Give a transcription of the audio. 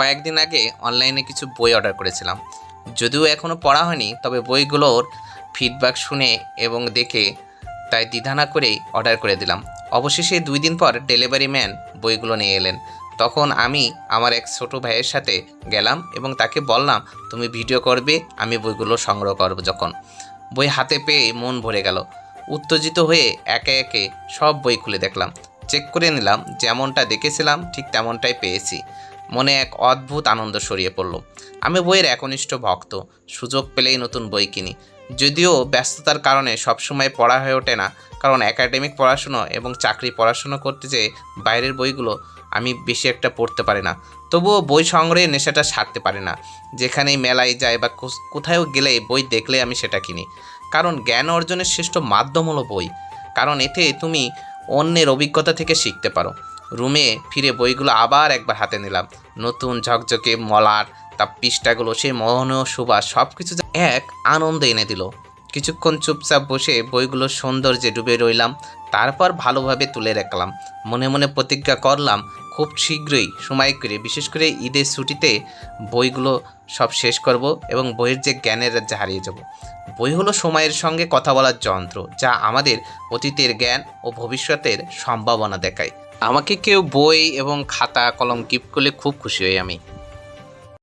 কয়েকদিন আগে অনলাইনে কিছু বই অর্ডার করেছিলাম। যদিও এখনও পড়া হয়নি, তবে বইগুলোর ফিডব্যাক শুনে এবং দেখে তাই দ্বিধা না করেই অর্ডার করে দিলাম। অবশেষে দুই দিন পর ডেলিভারি ম্যান বইগুলো নিয়ে এলেন। তখন আমি আমার এক ছোট ভাইয়ের সাথে গেলাম এবং তাকে বললাম, তুমি ভিডিও করবে, আমি বইগুলো সংগ্রহ করব যখন। বই হাতে পেয়ে মন ভরে গেল। উত্তেজিত হয়ে একে একে সব বই খুলে দেখলাম। চেক করে নিলাম, যেমনটা দেখেছিলাম, ঠিক তেমনটাই পেয়েছি। মনে এক অদ্ভুত আনন্দ সরিয়ে পড়ল। আমি বইয়ের একনিষ্ঠ ভক্ত, সুযোগ পেলেই নতুন বই কিনি। যদিও ব্যস্ততার কারণে সবসময় পড়া হয়ে ওঠে না, কারণ একাডেমিক পড়াশুনো এবং চাকরি পড়াশুনো করতে যেয়ে বাইরের বইগুলো আমি বেশি একটা পড়তে পারি না। তবুও বই সংগ্রহে নেশাটা সারতে পারি না। যেখানেই মেলায় যায় বা কোথাও গেলে বই দেখলে আমি সেটা কিনি। কারণ জ্ঞান অর্জনের শ্রেষ্ঠ মাধ্যম হলো বই। কারণ এতে তুমি অন্যের অভিজ্ঞতা থেকে শিখতে পারো। রুমে ফিরে বইগুলো আবার একবার হাতে নিলাম। নতুন ঝকঝকে মলার তা পৃষ্ঠাগুলো, সেই মোহনীয় সুবাস সব কিছু এক আনন্দ এনে দিল। কিছুক্ষণ চুপচাপ বসে বইগুলোর সৌন্দর্যে ডুবে রইলাম। তারপর ভালোভাবে তুলে রাখলাম। মনে মনে প্রতিজ্ঞা করলাম, খুব শীঘ্রই সময় করে, বিশেষ করে ঈদের ছুটিতে বইগুলো সব শেষ করব এবং বইয়ের যে জ্ঞানের রাজ্যে হারিয়ে যাব। বই হলো সময়ের সঙ্গে কথা বলার যন্ত্র, যা আমাদের অতীতের জ্ঞান ও ভবিষ্যতের সম্ভাবনা দেখায়। আমাকে কেউ বই এবং খাতা, কলম গিফট করলে খুব খুশি হই আমি।